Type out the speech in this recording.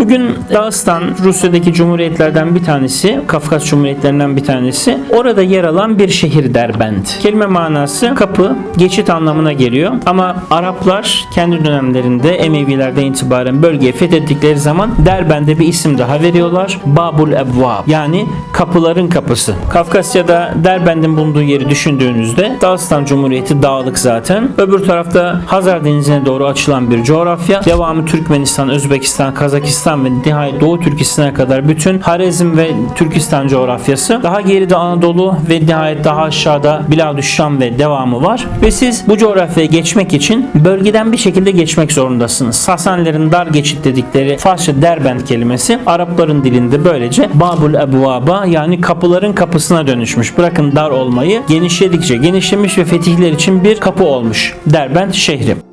Bugün Dağıstan Rusya'daki cumhuriyetlerden bir tanesi, Kafkas cumhuriyetlerinden bir tanesi. Orada yer alan bir şehir Derbent. Kelime manası kapı, geçit anlamına geliyor. Ama Araplar kendi dönemlerinde Emevilerden itibaren bölgeyi fethettikleri zaman Derbent'e bir isim daha veriyorlar. Babul Ebvab yani kapıların kapısı. Kafkasya'da Derbent'in bulunduğu yeri düşündüğünüzde Dağıstan Cumhuriyeti dağlık zaten. Öbür tarafta Hazar Denizi'ne doğru açılan bir coğrafya. Devamı Türkmenistan, Özbekistan, Kazakistan ve nihayet Doğu Türkistan'a kadar bütün Harezm ve Türkistan coğrafyası. Daha geride Anadolu ve nihayet daha aşağıda Biladüs-Şam ve devamı var. Ve siz bu coğrafyaya geçmek için bölgeden bir şekilde geçmek zorundasınız. Sasanilerin dar geçit dedikleri Farsça Derbent kelimesi Arapların dilinde böylece Babul Ebvaba yani kapıların kapısına dönüşmüş. Bırakın dar olmayı genişledikçe genişlemiş ve fetihler için bir kapı olmuş. Derbent şehri.